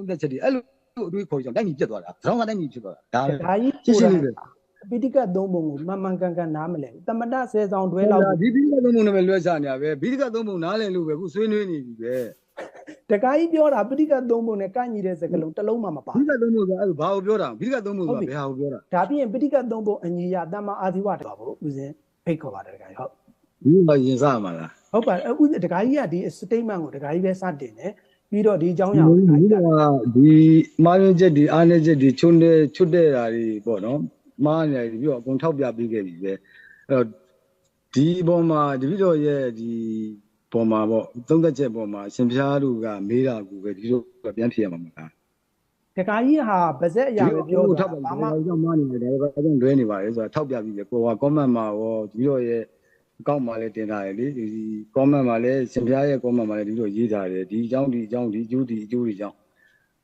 သုံးသက်ချက်တွေအဲ့လိုအတွေးခေါ်ကြောင့်တိုင်းပြည်ပြတ်သွားတာသံဃာတိုင်းပြည်ဖြစ်သွားတာဒါဒါကြီးရှင်းရှင်းလေးပဲပိဋကတ်သုံးပုံကိုမှန်မှန်ကန်ကန်နားမလဲဘူးတမတဆယ်ဆောင်တွဲလောက်ဒီပြီးကသုံးပုံနဲ့ပဲလွှဲချနေရပဲဘိဓကသုံးပုံနားလည်လို့ပဲအခုဆွေးနွေးနေပြီပဲတကားကြီးပြောတာပိဋကတ်သုံးပုံနဲ့ကန့်ညီတဲ့စကားလုံးတစ်လုံးမှမပါဘိဓကသုံးပုံကအဲ့ဒါဘာကိုပြောတာဘိဓကသုံးပုံကဘယ်ဟာကိုပြောတာဒါပြီးရင်ပိဋကတ်သုံးပုံအညီရတမ္မာအာဇီဝတကားဖို့ဦးစင်းဖိတ်ခေါ်ပါတယ်တကားကြီးဟုတ်ဒီမှာရင်စားမှာလားဟုတ်ပါအဲ့ဦးတကားကြီးကဒီ statement ကိုတကားကြီးပဲစတင်တယ် ပြီးတော့ဒီအကြောင်းအဒီရာကိုတကားကြီးကဒီမာရင်းချက်ဒီအားနေချက်ဒီချွန်းတဲ့ချွတ်တဲ့ဓာတွေပေါ့နော်မားနေပြီးတော့အကုန်ထောက်ပြပေးခဲ့ပြီပဲအဲ့တော့ဒီဘောမှာတပိတော်ရဲ့ဒီဘောမှာပေါ့သုံးသက်ချက်ဘောမှာရှင်ဖျားတို့ကမေးတာကူပဲဒီလိုပြန်ဖြေရမှာမလားတကားကြီးဟာဗဇက်အရာပဲပြောထောတာက်ပြဘာဘာမှမှကြောင့်မားနေတယ်ဒါပဲကြောင့်လွဲနေပါလေဆိုတာထောက်ပြပြီးပဲကိုက comment မှာရောဒီလိုရဲ့ အကောင့်မှာလည်းတင်ထားတယ်လေဒီ comment မှာလည်းရှင်ဖျားရဲ့ comment မှာလည်းဒီလိုရေးထားတယ်ဒီအကြောင်းဒီအကြောင်းဒီအကျိုးဒီအကျိုးတွေကြောင့်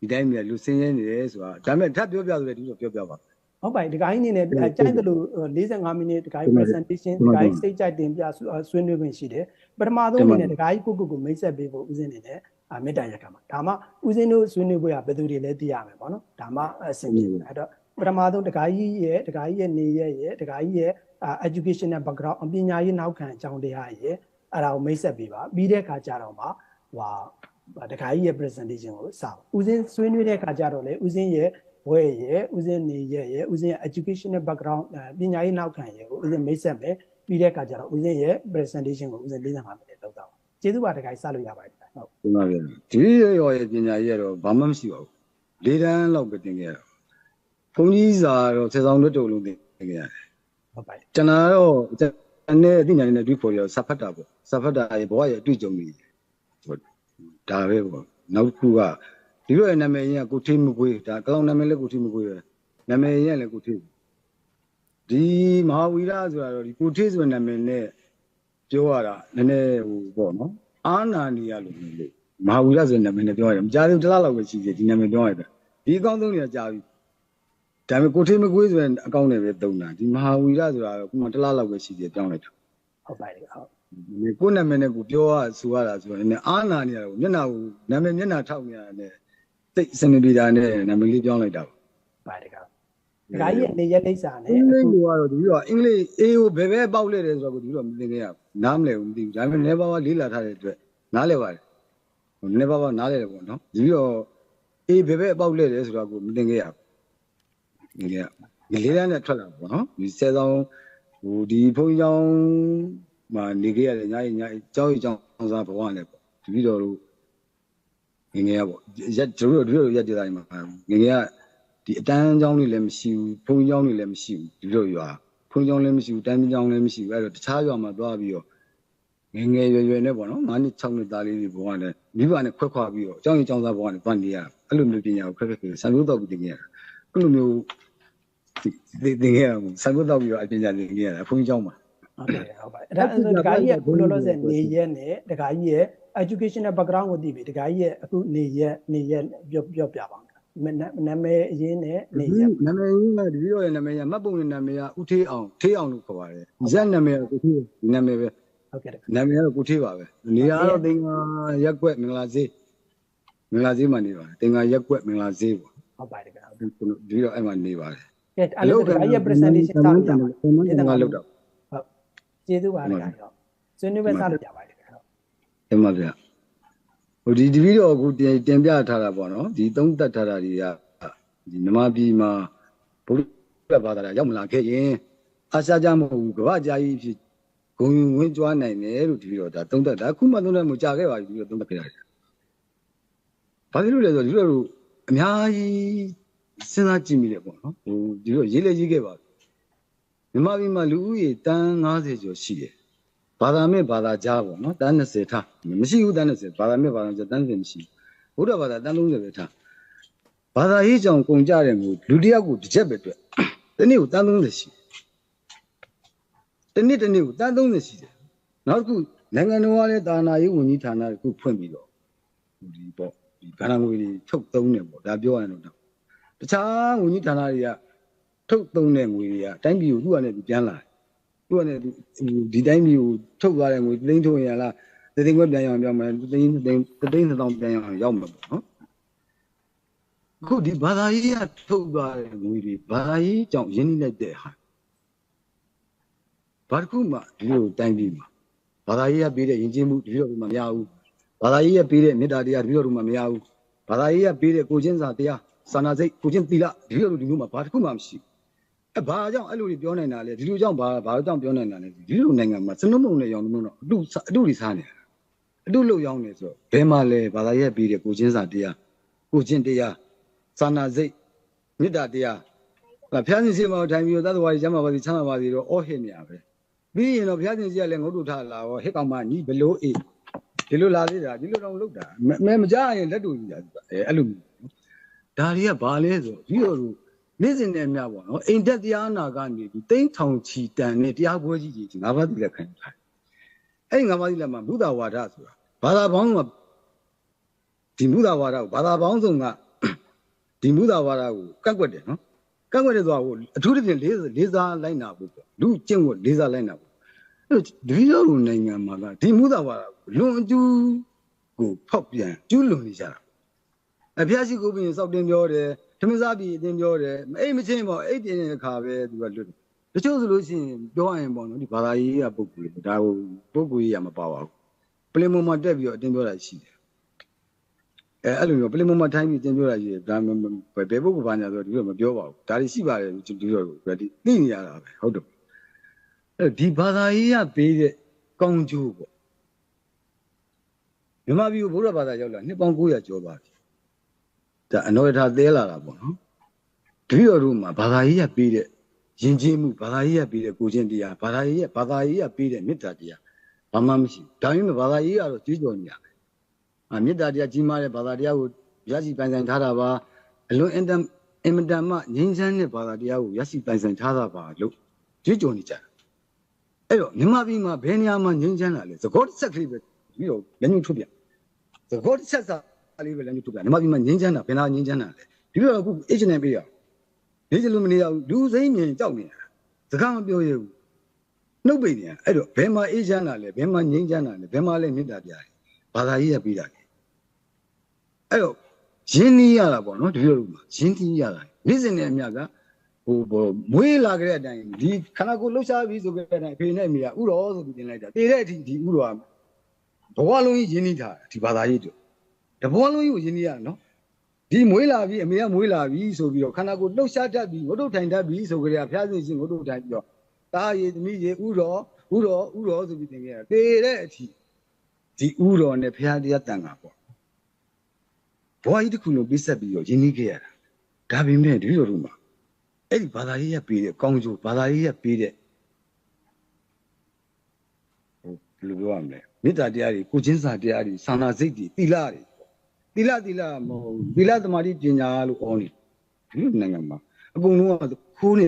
ဒီတိုင်းမြလူစင်းရဲနေတယ်ဆိုတာဒါပေမဲ့ထပ်ပြောပြဆိုလည်းဒီလိုပြောပြပါဟုတ်ပါပြီတကားကြီးအနေနဲ့ကြိုက်တယ်လို့45မိနစ်တကားကြီး presentation တကားကြီးစိတ်ကြိုက်တင်ပြဆွေးနွေးခွင့်ရှိတယ်ပထမဆုံးအနေနဲ့တကားကြီးကိုကိုကိုမိတ်ဆက်ပေးဖို့ဦးစင်းနေနဲ့အမေတ္တာရက်ခံပါဒါမှဦးစင်းတို့ဆွေးနွေးဖို့ရဘယ်သူတွေလဲသိရမယ်ပေါ့နော်ဒါမှအဆင်ပြေတယ်အဲ့တော့ပထမဆုံးတကားကြီးရဲ့တကားကြီးရဲ့နေရဲ့ရဲ့တကားကြီးရဲ့ educational background အပညာရေးနောက်ခံအကြောင်းတရားရဲ့အဲ့ဒါကိုမိတ်ဆက်ပေးပါပြီးတဲ့အခါကျတော့မှဟွာတကားကြီးရဲ့ presentation ကိုစအောင်ဦးစင်းဆွေးနွေးတဲ့အခါကျတော့လေဦးစင်းရဲ့ဝဲရဲ့ဦးစင်းနေရဲ့ရဲ့ဦးစင်းရဲ့ educational background ပညာရေးနောက်ခံရဲ့ကိုဦးစင်းမိတ်ဆက်မယ်ပြီးတဲ့အခါကျတော့ဦးစင်းရဲ့ presentation ကိုဦးစင်း45မိနစ်လောက်တော့ကျေးဇူးပါတခါကြီးစလို့ရပါတယ်ဟုတ်ဒီမှာပြန်ဒီရောရဲ့ပညာရေးကတော့ဘာမှမရှိပါဘူးလေးတန်းလောက်ပဲတင်ခဲ့ရတော့ဘုန်းကြီးစာတော့ဆယ်ဆောင်လွတ်တုံလုံးတင်ခဲ့ရတယ် ဟုတ်ပါတယ်ကျွန်တော်တော့ကျွန်တော်နဲ့အသိဉာဏ်နဲ့တွေးခေါ်ရစဖတ်တာပေါ့စဖတ်တာရဲ့ဘဝရဲ့အတွေ့အကြုံတွေဟိုဒါပဲပေါ့နောက်တစ်ခုကဒီလိုရဲ့နာမည်ကြီးကကိုထေးမကွေးဒါကလောင်နာမည်လည်းကိုထေးမကွေးပဲနာမည်ကြီးကလည်းကိုထေးဒီမဟာဝီရဆိုတာတော့ဒီကိုထေးဆိုတဲ့နာမည်နဲ့ပြောရတာနည်းနည်းဟိုပေါ့နော်အာနာနီရလို့မျိုးလို့မဟာဝီရဆိုတဲ့နာမည်နဲ့ပြောရတယ်မကြားသေးဘူးတစ်လားလောက်ပဲရှိသေးဒီနာမည်ပြောရတယ်ဒီအကောင့်သုံးတွေကကြားပြီ ဒါပေမဲ့ကိုထေးမကွေးဆိုတဲ့အကောင့်နဲ့ပဲသုံးတာဒီမဟာဝီရဆိုတာကခုမှတစ်လားလောက်ပဲရှိသေးတယ်ပြောင်းလိုက်တာဟုတ်ပါတယ်ဟုတ်ဒီကိုယ့်နာမည်နဲ့ကိုပြောရဆိုရတာဆိုတော့နည်းနည်းအာနာနေရတာကိုမျက်နှာကိုနာမည်မျက်နှာထောက်နေရတာနဲ့တိတ်စနေပြည်တာနဲ့နာမည်လေးပြောင်းလိုက်တာပေါ့ပါတယ်ကောတခါကြီးရဲ့နေရက်လိပ်စာအနဲ့င်္ဂလိပ်လိုကတော့ဒီလိုကအင်္ဂလိပ်အေးကိုဘယ်ဘဲပေါက်လဲတယ်ဆိုတော့ကိုဒီလိုမသိခဲ့ရဘူးနားမလဲဘူးမသိဘူးဒါပေမဲ့နေပါပါလေးလာထားတဲ့အတွက်နားလဲပါတယ်ဟိုနေပါပါနားလဲတယ်ပေါ့နော်ဒီတော့အေးဘယ်ဘဲပေါက်လဲတယ်ဆိုတော့ကိုမသိခဲ့ရဘူး ငယ်ဒီလေးတန်းနဲ့ထွက်လာပေါ့နော်ဒီဆယ်ဆောင်ဟိုဒီဘုန်းကြီးကျောင်းမှာနေခဲ့ရတယ်ညာကြီးညာကြီးကျောင်းကြီးကျောင်းစားဘဝနဲ့ပေါ့ဒီပြီးတော့လို့ငငယ်ကပေါ့ရက်တို့တို့တို့ရက်ကြတိုင်းမှာငငယ်ကဒီအတန်းကျောင်းလေးလည်းမရှိဘူးဘုန်းကြီးကျောင်းလေးလည်းမရှိဘူးဒီလိုရွာဘုန်းကြီးကျောင်းလည်းမရှိဘူးတန်းကျောင်းလည်းမရှိဘူးအဲ့တော့တခြားရွာမှာသွားပြီးတော့ငငယ်ရွယ်ရွယ်နဲ့ပေါ့နော်9နှစ်6နှစ်သားလေးတွေဘဝနဲ့မိဘနဲ့ခွက်ခွာပြီးတော့ကျောင်းကြီးကျောင်းသားဘဝနဲ့သွားနေရအဲ့လိုမျိုးပညာကိုခက်ခက်ခက်ဆံလို့တော့ပြီးတင်ခဲ့ရအဲ့လိုမျိုး ဒီတင်ခဲ့ရမှာဆံလို့တော့ပြီးတော့အပညာသင်ခဲ့ရတာဘုန်းကြီးကျောင်းမှာဟုတ်တယ်ဟုတ်ပါတယ်အဲ့ဒါအဲ့ဒါတခါကြီးရဲ့ဘလောလောဆယ်နေရက်နဲ့တခါကြီးရဲ့ educational background ကိုသိပြီတခါကြီးရဲ့အခုနေရက်နေရက်ပြောပြောပြပါမယ်နာမည်အရင်းနဲ့နေရက်နာမည်ကြီးကဒီလိုရဲ့နာမည်ကမှတ်ပုံနဲ့နာမည်ကဦးထေးအောင်ထေးအောင်လို့ခေါ်ပါတယ်ဇက်နာမည်ကကိုထေးဒီနာမည်ပဲဟုတ်ကဲ့နာမည်ကတော့ကိုထေးပါပဲနေရာတော့တင်္ဂါရက်ကွက်မင်္ဂလာဈေးမင်္ဂလာဈေးမှာနေပါတယ်တင်္ဂါရက်ကွက်မင်္ဂလာဈေးပေါ့ဟုတ်ပါတယ်ကဲဒီတော့အဲ့မှာနေပါတယ်ကဲ အဲ့လိုတခါကြီးရဲ့ presentation စလို့ရပါဘယ်မှာတင်္ဂါလောက်တော့ကျေးဇူးပါတခါကြီးဟုတ်ဆွေးနွေးပွဲစလို့ရပါတယ်ဟုတ်အဲ့မှာဗျဟိုဒီဒီဗီဒီယိုကိုတင်တင်ပြထားတာပေါ့နော်ဒီသုံးသက်ထားတာတွေကဒီမြမပြည်မှာဘုရားဘာသာရောက်မလာခဲ့ရင်အာရှကြမဟုတ်ဘူးကမ္ဘာကြာကြီးဖြစ်ဂုံဝင်ဝင်ကြွားနိုင်တယ်လို့ဒီဗီဒီယိုဒါသုံးသက်တာအခုမှသုံးသက်မှုကြာခဲ့ပါပြီဒီဗီဒီယိုသုံးသက်ခဲ့တာဘာဖြစ်လို့လဲဆိုတော့ဒီလိုအများကြီး စဉ်းစားကြည့်မိတယ်ပေါ့နော်ဟိုဒီလိုရေးလဲရေးခဲ့ပါမြမပြည်မှာလူဦးရေတန်း90ကျော်ရှိတယ်ဘာသာမဲ့ဘာသာကြားပေါ့နော်တန်း20ထားမရှိဘူးတန်း20ဘာသာမဲ့ဘာသာကြားတန်း20မရှိဘူးဘုရားဘာသာတန်း30ပဲထားဘာသာရေးကြောင့်ကုန်ကြတဲ့မျိုးလူတစ်ယောက်ကိုတစ်ချက်ပဲတွေ့တနေ့ကိုတန်း30ရှိတနေ့တနေ့ကိုတန်း30ရှိတယ်နောက်တစ်ခုနိုင်ငံတော်ကလည်းတာနာရေးဝန်ကြီးဌာနကခုဖွင့်ပြီးတော့ဒီပေါ့ဒီဗန္ဒငွေတွေထုတ်သုံးတယ်ပေါ့ဒါပြောရရင်တော့ တခြားဝန်ကြီးဌာနတွေကထုတ်သုံးတဲ့ငွေတွေကအတိုင်းပြည်ကိုသူ့အနေနဲ့ပြန်လာတယ်သူကလည်းဒီတိုင်းမျိုးထုတ်သွားတဲ့ငွေသိန်းထုတ်ရင်လားသိန်းခွဲပြန်ရအောင်ပြောမယ်သိန်းသိန်းသိန်းသောင်းပြန်ရအောင်ရောက်မှာပေါ့နော်အခုဒီဘာသာရေးကထုတ်သွားတဲ့ငွေတွေဘာသာရေးကြောင့်ရင်းနှီးလိုက်တဲ့ဟာဘာတစ်ခုမှဒီလိုတိုင်းပြည်မှာဘာသာရေးကပေးတဲ့ယဉ်ကျေးမှုတပည့်တော်တို့မှမရဘူးဘာသာရေးကပေးတဲ့မေတ္တာတရားတပည့်တော်တို့မှမရဘူးဘာသာရေးကပေးတဲ့ကိုချင်းစာတရား စာနာစိတ်ကိုချင်းသီလတပည့်တော်တို့ဒီမျိုးမှာဘာတစ်ခုမှမရှိဘူးအဲဘာကြောင့်အဲ့လိုတွေပြောနိုင်တာလဲဒီလိုကြောင့်ဘာဘာကြောင့်ပြောနိုင်တာလဲဒီလိုနိုင်ငံမှာစနုံမုံနဲ့ရောင်မုံတော့အတုအတုတွေစားနေတာအတုလို့ရောင်းနေဆိုတော့ဘယ်မှာလဲဘာသာရေးပေးတဲ့ကိုချင်းစာတရားကိုချင်းတရားစာနာစိတ်မေတ္တာတရားဖျားရှင်စီမောထိုင်ပြီးတော့သတ္တဝါကြီးကျမ်းပါပါစီချမ်းသာပါစီတော့အော်ဟစ်နေရပဲပြီးရင်တော့ဘုရားရှင်ကြီးကလည်းငုတ်တုထားလာရောဟစ်ကောင်မညီဘလို့အေးဒီလိုလာသေးတာဒီလိုတော့လုပ်တာမဲမကြရင်လက်တူကြီးတာအဲအဲ့လို ဒါတွေကဘာလဲဆိုပြီးတော့နေ့စဉ်နဲ့မြပေါ့နော်အိမ်တက်တရားနာကနေဒီတိမ့်ထောင်ချီတန်နဲ့တရားပွဲကြီးကြီးငါးပါးတိလက်ခံထားအဲ့ဒီငါးပါးတိလက်မှာဘုဒ္ဓဝါဒဆိုတာဘာသာပေါင်းကဒီဘုဒ္ဓဝါဒကိုဘာသာပေါင်းစုံကဒီဘုဒ္ဓဝါဒကိုကန့်ကွက်တယ်နော်ကန့်ကွက်တဲ့သွားကိုအထူးသဖြင့်လေးလေးစားလိုက်နာဖို့ပေါ့လူကျင့်ကိုလေးစားလိုက်နာဖို့အဲ့ဒီလိုနိုင်ငံမှာကဒီမူသာဝါဒလွန်အကျူးကိုဖောက်ပြန်ကျူးလွန်နေကြတာ အဖျားရှိကိုပြင်စောက်တင်ပြောတယ်ဓမ္မစားပြည်အတင်ပြောတယ်အိတ်မချင်းပေါ့အိတ်တင်တဲ့ခါပဲသူကလွတ်တယ်တချို့ဆိုလို့ရှိရင်ပြောရရင်ပေါ့နော်ဒီဘာသာရေးကပုဂ္ဂိုလ်ဒါကိုပုဂ္ဂိုလ်ကြီးကမပါပါဘူးပလင်မုံမှာတက်ပြီးတော့အတင်ပြောတာရှိတယ်အဲအဲ့လိုမျိုးပလင်မုံမှာထိုင်းပြီးအတင်ပြောတာရှိတယ်ဒါဘယ်ပုဂ္ဂိုလ်ဘာညာဆိုတော့ဒီလိုမပြောပါဘူးဒါတွေရှိပါတယ်ဒီလိုဒီသိနေရတာပဲဟုတ်တယ်အဲ့ဒီဘာသာရေးကပေးတဲ့ကောင်းကျိုးပေါ့မြန်မာပြည်ကိုဗုဒ္ဓဘာသာရောက်လာနှစ်ပေါင်း900ကျော်သွားပြီ ဒါအနောယထာသဲလာတာပေါ့နော်တပည့်တော်တို့မှာဘာသာရေးကပေးတဲ့ယဉ်ကျေးမှုဘာသာရေးကပေးတဲ့ကိုချင်းတရားဘာသာရေးကဘာသာရေးကပေးတဲ့မေတ္တာတရားဘာမှမရှိဘူးဒါပေမဲ့ဘာသာရေးကတော့ကြွေးကြော်နေရတယ်အာမေတ္တာတရားကြီးမားတဲ့ဘာသာတရားကိုရရှိပိုင်ဆိုင်ထားတာပါအလွန်အင်တန်အင်မတန်မှငြိမ်းချမ်းတဲ့ဘာသာတရားကိုရရှိပိုင်ဆိုင်ထားတာပါလို့ကြွေးကြော်နေကြတယ်အဲ့တော့မြန်မာပြည်မှာဘယ်နေရာမှာငြိမ်းချမ်းလာလဲသကောတစ်ဆက်ကလေးပဲပြီးတော့လက်ညှိုးထုတ်ပြသကောတစ်ဆက်စာ လေးပဲလက်ညှိုးထုတ်ပြမြန်မာပြည်မှာငြိမ်းချမ်းတာဘယ်နာငြိမ်းချမ်းတာလဲဒီလိုအခု agent နဲ့ပေးရနေချင်လို့မနေရဘူးလူစိမ့်မြင်ကြောက်နေတာစကားမပြောရဘူးနှုတ်ပိတ်နေအဲ့တော့ဘယ်မှာ agent လာလဲဘယ်မှာငြိမ်းချမ်းတာလဲဘယ်မှာလဲမေတ္တာပြတယ်ဘာသာရေးရပြီးတာလေအဲ့တော့ရင်းနှီးရတာပေါ့နော်ဒီလိုမှာရင်းနှီးရတာနေ့စဉ်နဲ့အမြကဟိုဘောမွေးလာကြတဲ့အတိုင်းဒီခန္ဓာကိုယ်လှုပ်ရှားပြီးဆိုကြတဲ့အတိုင်းအဖေနဲ့အမေကဥတော်ဆိုပြီးတင်လိုက်တာတည်တဲ့အထိဒီဥတော်ကဘဝလုံးကြီးရင်းနှီးထားဒီဘာသာရေးတို့တ ဘဝလုံးကြီးကိုရင်းနှီးရနော်ဒီမွေးလာပြီးအမေကမွေးလာပြီးဆိုပြီးတော့ခန္ဓာကိုယ်လှုပ်ရှားတတ်ပြီးငုတ်တုတ်ထိုင်တတ်ပြီးဆိုကြတဲ့ဖျားစင်ရှင်ငုတ်တုတ်ထိုင်ပြီးတော့တာရည်သမီးရည်ဥတော်ဥတော်ဥတော်ဆိုပြီးတင်ခဲ့တာတည်တဲ့အထိဒီဥတော်နဲ့ဖျားတရားတန်တာပေါ့ဘဝကြီးတစ်ခုလုံးပြည့်ဆက်ပြီးတော့ရင်းနှီးခဲ့ရတာဒါပေမဲ့ဒီလိုတို့မှာအဲ့ဒီဘာသာရေးရပေးတဲ့ကောင်းကျိုးဘာသာရေးရပေးတဲ့ဟိုဘယ်လိုပြောရမလဲမေတ္တာတရားတွေကိုချင်းစာတရားတွေသာနာစိတ်တွေသီလတွေ သီလသီလမဟုတ်သီလသမာဓိပညာလို့ခေါ်နေဒီလိုနိုင်ငံမှာအကုန်လုံးကခိုးနေ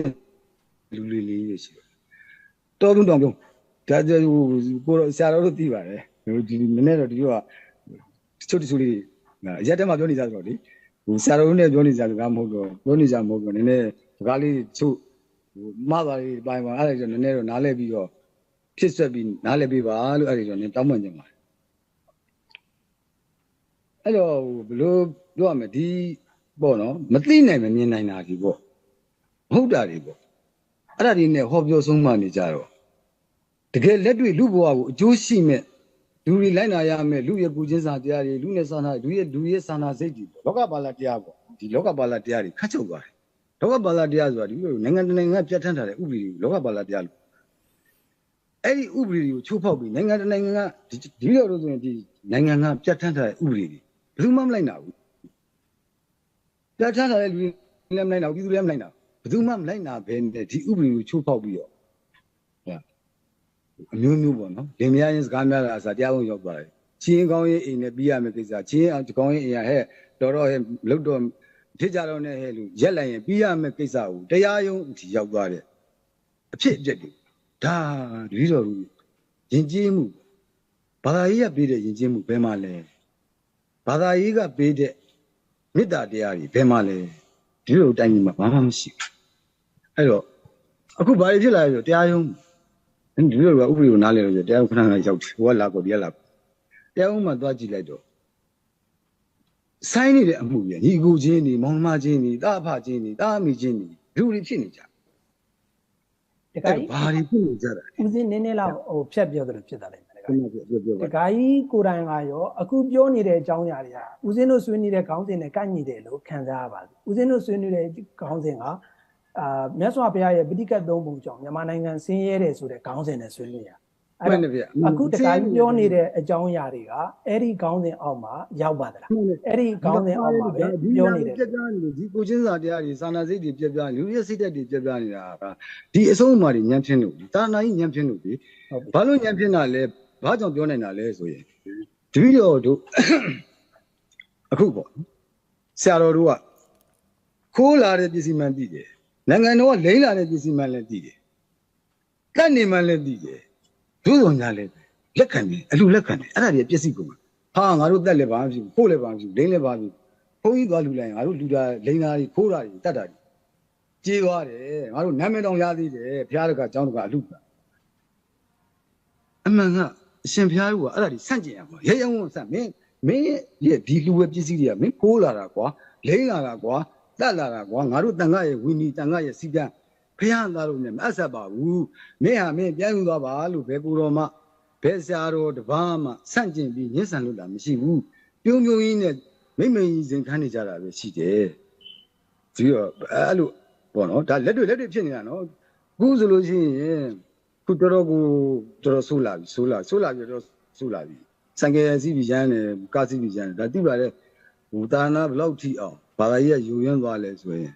လူလေးလေးတွေရှိတယ်တော်တုံးတောင်ပြုံးဒါဟိုကိုဆရာတော်တို့သိပါတယ်ဒီနည်းနည်းတော့ဒီလိုကချုပ်တချို့လေးရက်တက်မှပြောနေကြတော့လေဟိုဆရာတော်နဲ့ပြောနေကြစကားမဟုတ်တော့ပြောနေကြမဟုတ်တော့နည်းနည်းစကားလေးချုပ်ဟိုမသွားလေးပိုင်းပါအဲ့ဒါကြောင့်နည်းနည်းတော့နားလဲပြီးတော့ဖြစ်ဆက်ပြီးနားလဲပေးပါလို့အဲ့ဒါကြောင့်နည်းတောင်းပန်ကြပါ အဲ့တော့ဘလို့ပြောရမလဲဒီပေါ့နော်မသိနိုင်မမြင်နိုင်တာဒီပေါ့မဟုတ်တာတွေပေါ့အဲ့ဒါတွေနဲ့ဟောပြောဆုံးမှနေကြတော့တကယ်လက်တွေ့လူဘဝကိုအကျိုးရှိမဲ့လူတွေလိုက်နာရမယ်လူရဲ့ကုချင်းစာတရားတွေလူနဲ့စာနာလူရဲ့လူရဲ့စာနာစိတ်တွေလောကပါဠတရားပေါ့ဒီလောကပါဠတရားတွေခတ်ချုပ်သွားတယ်လောကပါဠတရားဆိုတာဒီလိုနိုင်ငံတနိုင်ငံပြဋ္ဌာန်းထားတဲ့ဥပဒေတွေလောကပါဠတရားလို့အဲ့ဒီဥပဒေတွေကိုချိုးဖောက်ပြီးနိုင်ငံတနိုင်ငံကဒီလိုလို့ဆိုရင်ဒီနိုင်ငံကပြဋ္ဌာန်းထားတဲ့ဥပဒေတွေ ဘယ်သူမှမလိုက်နာဘူးပြဋ္ဌာန်းထားတဲ့လူတွေလည်းမလိုက်နာဘူးပြည်သူလည်းမလိုက်နာဘယ်သူမှမလိုက်နာဘဲနဲ့ဒီဥပဒေကိုချိုးဖောက်ပြီးတော့အမျိုးမျိုးပေါ့နော်လင်မယားချင်းစကားများတာအစားတရားဝင်ရောက်သွားတယ်ချင်းကောင်းရေးအိမ်နဲ့ပြီးရမယ့်ကိစ္စချင်းအောင်ကောင်းရေးအိမ်ရဟဲ့တော်တော်ဟဲ့လုတ်တော့ဖြစ်ကြတော့နဲ့ဟဲ့လူရက်လိုက်ရင်ပြီးရမယ့်ကိစ္စကိုတရားရုံးအထိရောက်သွားတဲ့အဖြစ်အပျက်တွေဒါဒီတော်လူယဉ်ကျေးမှုဘာသာရေးကပေးတဲ့ယဉ်ကျေးမှုဘယ်မှာလဲ ဘာသာရေးကပေးတဲ့မေတ္တာတရားတွေဘယ်မှာလဲဒီလိုတိုင်းကြီးမှာဘာမှမရှိဘူးအဲ့တော့အခုဘာတွေဖြစ်လာလဲဆိုတရားရုံးဒီလိုကဥပဒေကိုနားလည်လို့ဆိုတရားခဏခဏရောက်တယ်ဟိုကလာကိုဒီကလာတရားဥမှာသွားကြည့်လိုက်တော့ဆိုင်းနေတဲ့အမှုရညီကိုချင်းနေမောင်နှမချင်းနေတာအဖချင်းနေတာအမိချင်းနေလူတွေဖြစ်နေကြတအဲ့ခါကြီးဘာတွေဖြစ်နေကြတာဦးစင်းနည်းနည်းလောက်ဟိုဖြတ်ပြောသလိုဖြစ်တာလေ တခါခဏပြောပြောပြောတပါခါကြီးကိုယ်တိုင်ကရောအခုပြောနေတဲ့အကြောင်းအရာတွေကဦးစင်းတို့ဆွေးနေတဲ့ခေါင်းစဉ်နဲ့ကန့်ညီတယ်လို့ခံစားရပါတယ်ဦးစင်းတို့ဆွေးနေတဲ့ခေါင်းစဉ်ကအာမြတ်စွာဘုရားရဲ့ပဋိကတ်သုံးပုံကြောင့်မြန်မာနိုင်ငံဆင်းရဲတယ်ဆိုတဲ့ခေါင်းစဉ်နဲ့ဆွေးနွေးရအဲ့မှန်တော့တယ်ဗျအခုတခါကြီးပြောနေတဲ့အကြောင်းအရာတွေကအဲ့ဒီခေါင်းစဉ်အောက်မှာရောက်ပါသလားအဲ့ဒီခေါင်းစဉ်အောက်မှာပဲပြောနေတယ်ပြက်ပြားနေလို့ဒီကိုချင်းစာတရားတွေစာနာစိတ်တွေပြက်ပြားလူရဲ့စိတ်ဓာတ်တွေပြက်ပြားနေတာကဒီအဆုံးအမတွေညံပြင်းလို့တာနာကြီးညံပြင်းလို့ဒီဟုတ်ပြီဘာလို့ညံပြင်းတာလဲ ဘာကြောင့်ပြောနိုင်တာလဲဆိုရင်တပည့်တော်တို့အခုပေါ့ဆရာတော်တို့ကခိုးလာတဲ့ပစ္စည်းမှန်တည်တယ်နိုင်ငံတော်ကလိမ့်လာတဲ့ပစ္စည်းမှန်လည်းတည်တယ်ကတ်နေမှန်လည်းတည်တယ်ဒုစုံညာလည်းလက်ခံတယ်အလူလက်ခံတယ်အဲ့ဒါတွေပစ္စည်းကုန်မှာဟာငါတို့တက်လည်းဘာမှမဖြစ်ဘူးခိုးလည်းဘာမှမဖြစ်ဘူးလိမ့်လည်းဘာမှမဖြစ်ဘူးဘုန်းကြီးသွားလူလိုက်ငါတို့လူတာလိမ့်တာတွေခိုးတာတွေတတ်တာတွေကြေးသွားတယ်ငါတို့နာမည်တောင်ရသေးတယ်ဘုရားတကအကြောင်းတကအလူအမှန်က အရှင်ဘုရားကအဲ့ဒါတွေဆန့်ကျင်ရမှာရဲရဲဝံ့ဝံ့ဆန့်မင်းမင်းရဲ့ဒီလူဝဲပစ္စည်းတွေကမင်းခိုးလာတာကွာလိမ့်လာတာကွာတတ်လာတာကွာငါတို့တန်ခါရဲ့ဝီနီတန်ခါရဲ့စီကံဖះသားလို့နဲ့မအပ်ဆက်ပါဘူးမင်းဟာမင်းပြန်ယူသွားပါလို့ဘယ်ကိုယ်တော်မှဘယ်ဆရာတော်တပားမှဆန့်ကျင်ပြီးညှဉ်းဆန်လို့တာမရှိဘူးပြုံးပြုံးကြီးနဲ့မိမ့်မိန်ကြီးစင်ခန်းနေကြတာပဲရှိတယ်ဒီတော့အဲ့လိုပေါ့နော်ဒါလက်တွေ့လက်တွေ့ဖြစ်နေတာနော်အခုဆိုလို့ရှိရင် ခုတော်တော်ကိုတော်တော်ဆိုးလာပြီဆိုးလာဆိုးလာပြီတော့ဆိုးလာပြီစံကယ်စီးပြီးရမ်းတယ်ကားစီးပြီးရမ်းတယ်ဒါတိပါလေဟိုတာနာဘလောက်ထိအောင်ဘာသာကြီးကယူရင်းသွားလဲဆိုရင်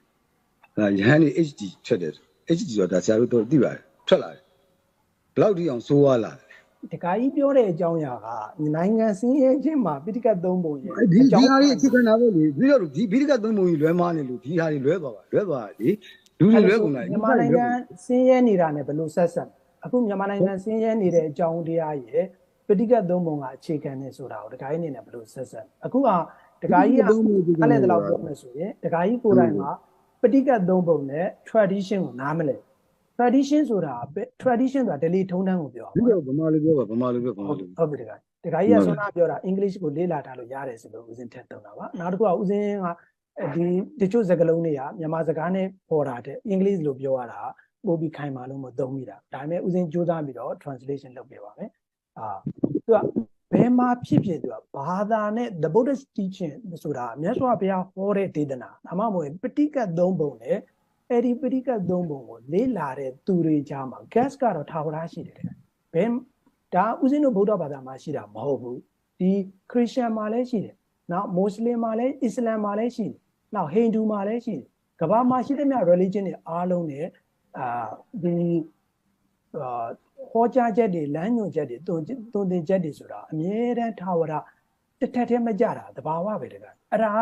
အဲရဟန်းနေ HD ထွက်တယ် HD ဆိုတာဆရာတို့တော့သိပါတယ်ထွက်လာတယ်ဘလောက်ထိအောင်ဆိုးသွားလာတယ်တခါကြီးပြောတဲ့အကြောင်းအရာကနိုင်ငံစင်းရဲခြင်းမှာပိဋကတ်သုံးပုံရဲ့ဒီဒီဟာတွေအခြေခံတာပဲလေပြီးတော့ဒီဗိဒကသုံးပုံကြီးလွဲမားနေလို့ဒီဟာတွေလွဲသွားပါလွဲသွားလေလူတွေလွဲကုန်တာမြန်မာနိုင်ငံစင်းရဲနေတာနဲ့ဘယ်လိုဆက်ဆက် အခုမြန်မာနိုင်ငံစင်းရဲနေတဲ့အကြောင်းတရားရဲ့ပိဋကတ်သုံးပုံကအခြေခံနေဆိုတာကိုတခါကြီးအနေနဲ့ဘယ်လိုဆက်ဆက်အခုကတခါကြီးကအဲ့လေတလောက်ပြောမယ်ဆိုရင်တခါကြီးကိုယ်တိုင်ကပဋိကတ်သုံးပုံနဲ့ tradition ကိုနားမလဲ tradition ဆိုတာ tradition ဆိုတာ daily ထုံးတမ်းကိုပြောပြီးတော့ဗမာလိုပြောပါဗမာလိုပြောဗမာဟုတ်လိုဟုတ်ပြီတခါတခါကြီးကဆွမ်းနာပြောတာအင်္ဂလိပ်ကိုလေ့လာထားလို့ရတယ်ဆိုလို့ဦးစင်းထက်တုံးတာပါနောက်တစ်ခုကဦးစင်းကဒီတချို့စကားလုံးတွေကမြန်မာစကားနဲ့ပေါ်တာတဲ့အင်္ဂလိပ်လိုပြောရတာ ပို့ပြီးခိုင်မာလို့မသုံးမိတာဒါပေမဲ့ဦးစင်းစူးစမ်းပြီးတော့ translation လုပ်ပြပါမယ်အာသူကဘယ်မှာဖြစ်ဖြစ်သူကဘာသာနဲ့ the buddhist teaching ဆိုတာမြတ်စွာဘုရားဟောတဲ့ဒေသနာဒါမှမဟုတ်ပဋိကတ်သုံးပုံနဲ့အဲ့ဒီပဋိကတ်သုံးပုံကိုလေ့လာတဲ့သူတွေကြားမှာ gas ကတော့ထာဝရရှိတယ်တဲ့ဘယ်ဒါဦးဇင်းတို့ဗုဒ္ဓဘာသာမှာရှိတာမဟုတ်ဘူးဒီခရစ်ယာန်မှာလည်းရှိတယ်နောက်မွတ်စလင်မှာလည်းအစ္စလာမ်မှာလည်းရှိတယ်နောက်ဟိန္ဒူမှာလည်းရှိတယ်ကမ္ဘာမှာရှိတဲ့မြ religion တွေအားလုံးနဲ့ အာဒီအာဟောကြားချက်တွေလမ်းညွှန်ချက်တွေတုံတုံတင်ချက်တွေဆိုတာအမြဲတမ်းထာဝရတစ်ထက်တည်းမကြတာသဘာဝပဲတကယ်အဲ့ဒါက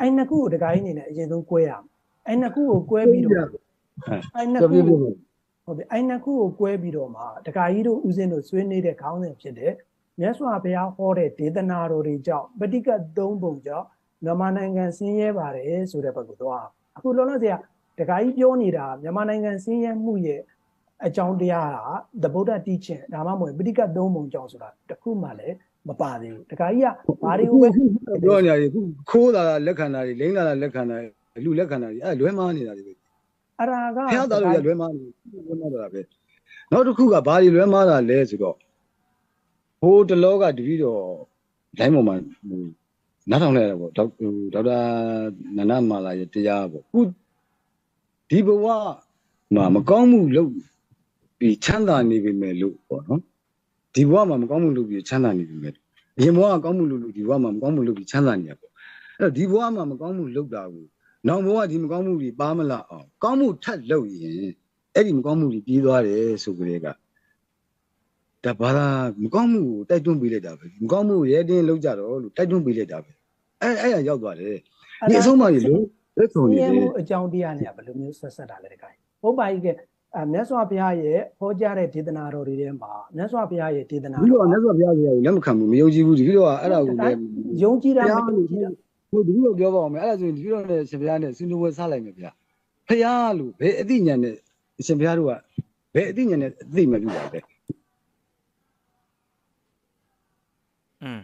အဲ့နှစ်ခုကိုတကယ်ကြီးအနေနဲ့အရင်ဆုံး꿰ရအောင်အဲ့နှစ်ခုကို꿰ပြီးတော့အဲ့နှစ် ပြော ခု ပြပြ ကို ဟုတ်ပြီအဲ့နှစ်ခုကို꿰ပြီးတော့မှတခါကြီးတို့ဦးစင်းတို့ဆွေးနေတဲ့ခေါင်းစဉ်ဖြစ်တဲ့မြတ်စွာဘုရားဟောတဲ့ဒေသနာတော်တွေကြောင့်ပဋိကတ်သုံးပုံကြောင့်မြန်မာနိုင်ငံဆင်းရဲပါတယ်ဆိုတဲ့ဘက်ကိုသွားအခုလောလောဆယ် ကတခါကြီးပြောနေတာမြန်မာနိုင်ငံဆင်းရဲမှုရဲ့အကြောင်းတရားက the Buddha teaching ဒါမှမဟုတ်ပဋိကတ်သုံးပုံကြောင့်ဆိုတာတခုမှလည်းမပါသေးဘူးတခါကြီးကဘာတွေကိုပဲပြောနေရတယ်ခုခိုးလာတာလက်ခံတာတွေလိမ့်လာတာလက်ခံတာလူလက်ခံတာတွေအဲ့လွဲမားနေတာတွေပဲအရာကဖះသားလို့ရလွဲမားနေလွဲမားတာပဲနောက်တစ်ခုကဘာတွေလွဲမားတာလဲဆိုတော့ဟိုတလောကတပည့်တော်လိုင်းပေါ်မှာဟိုနားထောင်လိုက်ရပေါ့ဒေါက်ဟိုဒေါက်တာနန္ဒမာလာရဲ့တရားပေါ့ခု ဒီဘဝမှာမကောင်းမှုလုပ်ပြီးချမ်းသာနေပြီမဲ့လို့ပေါ့နော်ဒီဘဝမှာမကောင်းမှုလုပ်ပြီးချမ်းသာနေပြီမဲ့အရင်ဘဝကကောင်းမှုလုပ်လို့ဒီဘဝမှာမကောင်းမှုလုပ်ပြီးချမ်းသာနေရပေါ့အဲ့တော့ဒီဘဝမှာမကောင်းမှုလုပ်တာကိုနောင်ဘဝဒီမကောင်းမှုတွေပါမလာအောင်ကောင်းမှုထပ်လုပ်ရင်အဲ့ဒီမကောင်းမှုတွေပြီးသွားတယ်ဆိုကြတဲ့ကဒါဘာသာမကောင်းမှုကိုတိုက်တွန်းပေးလိုက်တာပဲမကောင်းမှုကိုရဲတင်းလုပ်ကြတော့လို့တိုက်တွန်းပေးလိုက်တာပဲအဲ့အဲ့ရရောက်သွားတယ်ဒီအဆုံးမကြီးလို့ လက်ဆုံးနေဆင်းတယ်ရဲမှုအကြောင်းတရားနဲ့ကဘယ်လိုမျိုးဆက်ဆက်တာလဲတခါကြီးဘုရားကြီးကအမြတ်စွာဘုရားရဲ့ဟောကြားတဲ့ဒေသနာတော်တွေထဲမှာမြတ်စွာဘုရားရဲ့ဒေသနာဒီလိုကမြတ်စွာဘုရားကိုလက်မခံဘူးမယုံကြည်ဘူးဒီလိုကအဲ့ဒါကိုလည်းယုံကြည်တာဘုမရားယုံလို့ကြည်တာဟိုဒီလိုပြောပါအောင်မယ်အဲ့ဒါဆိုရင်ဒီလိုနဲ့ရှင်ဘုရားနဲ့ဆွေးနွေးပွဲစားလိုက်မယ်ဗျာဘုရားလို့ဘယ်အသိဉာဏ်နဲ့ရှင်ဘုရားတို့ကဘယ်အသိဉာဏ်နဲ့အသိမပြုတာလဲอืม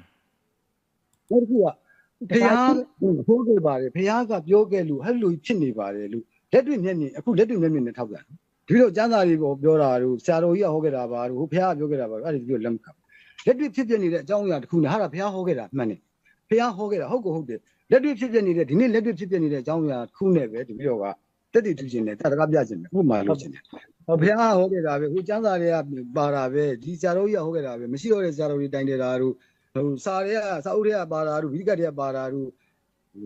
နောက်တ စ်ခုကဖះဟိုးခဲ့ပါတယ်ဖះကပြောခဲ့လို့ဟဲ့လိုဖြစ်နေပါတယ်လို့လက်တွေ့မျက်မြင်အခုလက်တွေ့မျက်မြင်နဲ့ထောက်ပြန်ဒီလိုကျမ်းစာတွေပေါ်ပြောတာတို့ဆရာတော်ကြီးကဟောခဲ့တာပါတို့ဟိုဖះကပြောခဲ့တာပါအဲ့ဒီလိုလက်မခံလက်တွေ့ဖြစ်ပြနေတဲ့အကြောင်းအရာတစ်ခုနဲ့ဟာတာဖះဟောခဲ့တာမှန်တယ်ဖះဟောခဲ့တာဟုတ်ကိုဟုတ်တယ်လက်တွေ့ဖြစ်ပြနေတဲ့ဒီနေ့လက်တွေ့ဖြစ်ပြနေတဲ့အကြောင်းအရာတစ်ခုနဲ့ပဲဒီပြီးတော့ကတက်တည်ထူးခြင်းနဲ့တတကားပြခြင်းနဲ့ဥပမာလုပ်ခြင်းနဲ့ဟုတ်ဖះဟောခဲ့တာပဲဟိုကျမ်းစာတွေကပါတာပဲဒီဆရာတော်ကြီးကဟောခဲ့တာပဲမရှိတော့တဲ့ဆရာတော်ကြီးတိုင်တယ်တာတို့ ဟိုစာတွေကစာအုပ်တွေကပါတာတို့ဝိကတ်တွေကပါတာတို့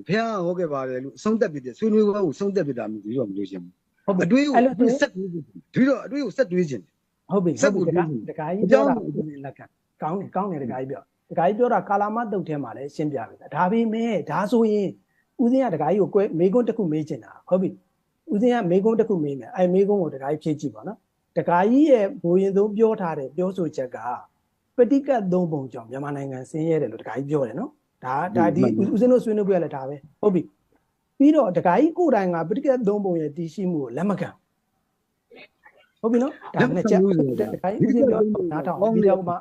ဖះဟောခဲ့ပါတယ်လို့အဆုံးသက်ပြတဲ့ဆွေးနွေးပွဲကိုဆုံးသက်ပြတာမျိုးဒီတော့မလို့ရှင်ဘူးဟုတ်ပြီအတွေးကိုအဲ့လိုဆိုဆက်တွေးခြင်းဒီတော့အတွေးကိုဆက်တွေးခြင်းဟုတ်ပြီစက်ဟုတ်ကိုပြီတတွေးကားကြည့်တကားကြီးအကြောပြောင်းတာဦးဇင်းလက်ခံကောင်းတယ်ကောင်းတယ်တကားကြီးပြောတကားကြီးပြောတာကာလာမတုတ်ထဲမှာလည်းရှင်းပြပြီဒါပေမဲ့ဒါဆိုရင်ဦးဇင်းကတကားကြီးကိုကွဲမေကွန်းတစ်ခုမေးချင်တာဟုတ်ပြီဦးဇင်းကမေကွန်းတစ်ခုမေးမယ်အဲမေကွန်းကိုတကားကြီးဖြည့်ကြည့်ပါနော်တကားကြီးရဲ့ဘိုးရင်သုံးပြောထားတဲ့ပြောဆိုချက်က ပဋိကတ်သုံးပုံကြောင့်မြန်မာနိုင်ငံဆင်းရဲတယ်လို့တကားကြီးပြောတယ်နော်ဒါဒါဒီဦးဇင်းတို့ဆွေးနွေးပြရလဲဒါပဲဟုတ်ပြီပြီးတော့တကားကြီးကိုယ်တိုင်ကပဋိကတ်သုံးပုံရဲ့တည်ရှိမှုကိုလက်မခံဟုတ်ပြီနော်ဒါနဲ့ချက်တကားကြီးဦးဇင်းပြောနားထောင်ပြီးတော့မှတ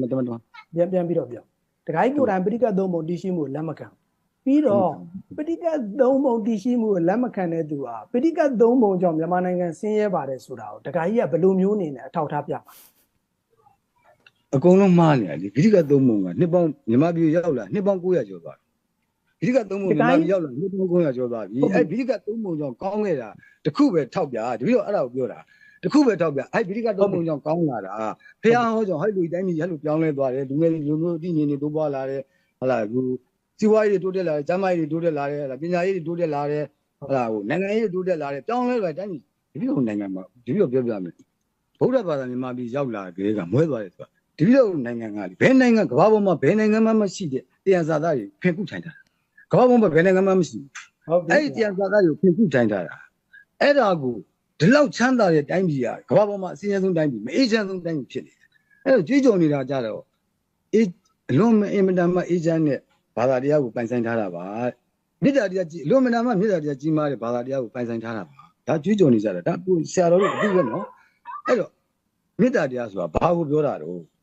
မတမတမပြန်ပြန်ပြီးတော့ပြောတခါကြီးကိုယ်တိုင်ပဋိကတ်သုံးပုံတည်ရှိမှုကိုလက်မခံပြီးတော့ပဋိကတ်သုံးပုံတည်ရှိမှုကိုလက်မခံတဲ့သူဟာပဋိကတ်သုံးပုံကြောင့်မြန်မာနိုင်ငံဆင်းရဲပါတယ်ဆိုတာကိုတခါကြီးကဘယ်လိုမျိုးနေနဲ့အထောက်ထားပြမှာ အကုန်လုံးမှားနေတယ်လေဂိရိကသုံးပုံကနှစ်ပေါင်းမြန်မာပြည်ရောက်လာနှစ်ပေါင်း900ကျော်သွားပြီဂိရိကသုံးပုံမြန်မာပြည်ရောက်လာနှစ်ပေါင်း900ကျော်သွားပြီအဲဂိရိကသုံးပုံကြောင့်ကောင်းခဲ့တာတခုပဲထောက်ပြတပည့်တော့အဲ့ဒါကိုပြောတာတခုပဲထောက်ပြအဲဂိရိကသုံးပုံကြောင့်ကောင်းလာတာဖះဟောကြောင့်ဟဲ့လူတိုင်းကြီးဟဲ့လူပြောင်းလဲသွားတယ်လူငယ်တွေလူမျိုးအသိဉာဏ်တွေတိုးပွားလာတယ်ဟုတ်လားအခုစီးပွားရေးတွေတိုးတက်လာတယ်ကျန်းမာရေးတွေတိုးတက်လာတယ်ဟုတ်လားပညာရေးတွေတိုးတက်လာတယ်ဟုတ်လားဟိုနိုင်ငံရေးတွေတိုးတက်လာတယ်ပြောင်းလဲလာတိုင်းကြီးဒီလိုနိုင်ငံမှာဒီလိုပြောပြမယ်ဗုဒ္ဓဘာသာမြန်မာပြည်ရောက်လာတဲ့ကမွဲသွားတယ်ဆိုတာ ဒီလိုနိုင်ငံကလေဘယ်နိုင်ငံကမ္ဘာပေါ်မှာဘယ်နိုင်ငံမှမရှိတဲ့တရားစာသားတွေဖင်ခုထိုင်တာကမ္ဘာပေါ်မှာဘယ်နိုင်ငံမှမရှိဟုတ်ဘူးအဲ့ဒီတရားစာသားတွေကိုဖင်ခုထိုင်တာအဲ့ဒါကိုဒီလောက်ချမ်းသာတဲ့တိုင်းပြည်ကကမ္ဘာပေါ်မှာအစင်းရဆုံးတိုင်းပြည်မအေးချမ်းဆုံးတိုင်းပြည်ဖြစ်နေတယ်အဲ့တော့ကြွေးကြော်နေတာကြတော့အေးအလွန်အင်မတန်မှအေးချမ်းတဲ့ဘာသာတရားကိုပိုင်ဆိုင်ထားတာပါမေတ္တာတရားကြီးအလွန်အင်မတန်မှမေတ္တာတရားကြီးမားတဲ့ဘာသာတရားကိုပိုင်ဆိုင်ထားတာပါဒါကြွေးကြော်နေကြတာဒါကိုဆရာတော်တို့အသိပဲနော်အဲ့တော့မေတ္တာတရားဆိုတာဘာကိုပြောတာတော့